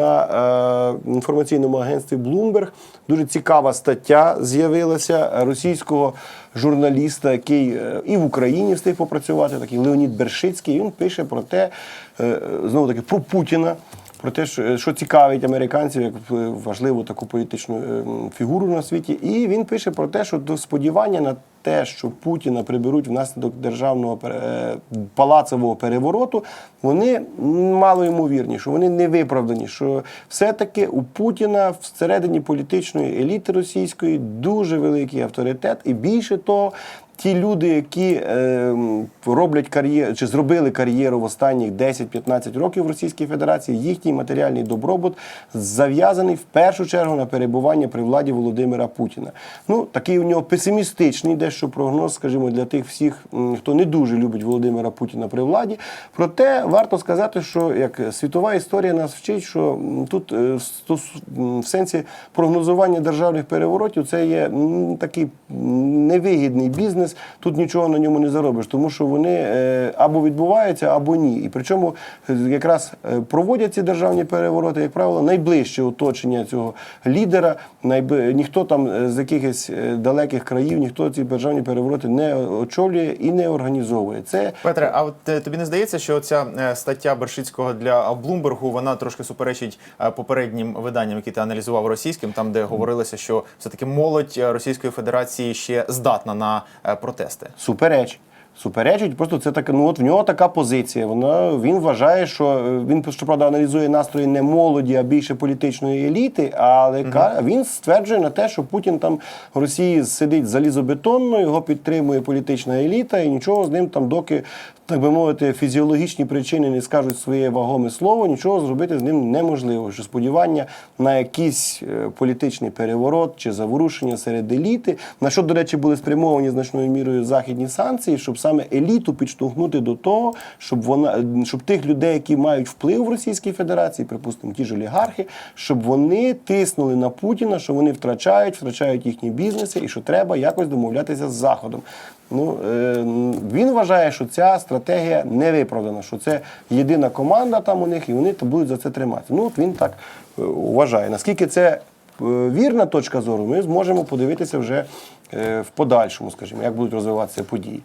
на е, інформаційному агентстві Bloomberg дуже цікава стаття з'явилася російського журналіста, який е, і в Україні встиг попрацювати, такий Леонід Бершицький. Він пише про те, е, знову таки, про Путіна. Про те, що, що цікавить американців як е, важливу таку політичну е, фігуру на світі, і він пише про те, що до сподівання на те, що Путіна приберуть внаслідок державного е, палацового перевороту, вони мало ймовірні, що вони не виправдані. Що все-таки у Путіна всередині політичної еліти російської дуже великий авторитет, і більше того. Ті люди, які е, роблять кар'єру чи зробили кар'єру в останніх 10-15 років в Російській Федерації, їхній матеріальний добробут зав'язаний в першу чергу на перебування при владі Володимира Путіна. Ну такий у нього песимістичний дещо прогноз, скажімо, для тих всіх, хто не дуже любить Володимира Путіна при владі. Проте варто сказати, що як світова історія нас вчить, що тут е, в сенсі прогнозування державних переворотів це є такий невигідний бізнес. Тут нічого на ньому не заробиш, тому що вони е, або відбуваються, або ні. І причому е, якраз е, проводять ці державні перевороти, як правило, найближче оточення цього лідера. Ніхто там з якихось далеких країв, ніхто ці державні перевороти не очолює і не організовує. Це Петре, а от тобі не здається, що ця стаття Бершицького для Блумбергу вона трошки суперечить попереднім виданням, які ти аналізував російським, там де говорилося, що все таки молодь Російської Федерації ще здатна на протести. суперечить. Суперечить, просто це таке. Ну от в нього така позиція. Вона він вважає, що е, він щоправда аналізує настрої не молоді, а більше політичної еліти. Але ка- він стверджує на те, що Путін там в Росії сидить залізобетонно, його підтримує політична еліта, і нічого з ним там, доки так би мовити, фізіологічні причини не скажуть своє вагоме слово, нічого зробити з ним неможливо. Що сподівання на якийсь е, політичний переворот чи заворушення серед еліти, на що, до речі, були спрямовані значною мірою західні санкції, щоб саме еліту підштовхнути до того, щоб вона щоб тих людей, які мають вплив в Російській Федерації, припустимо, ті ж олігархи, щоб вони тиснули на Путіна, що вони втрачають, втрачають їхні бізнеси, і що треба якось домовлятися з Заходом. Ну е, він вважає, що ця стратегія не виправдана, що це єдина команда там у них, і вони будуть за це триматися. Ну от він так е, вважає. Наскільки це е, вірна точка зору, ми зможемо подивитися вже в подальшому, скажімо, як будуть розвиватися події.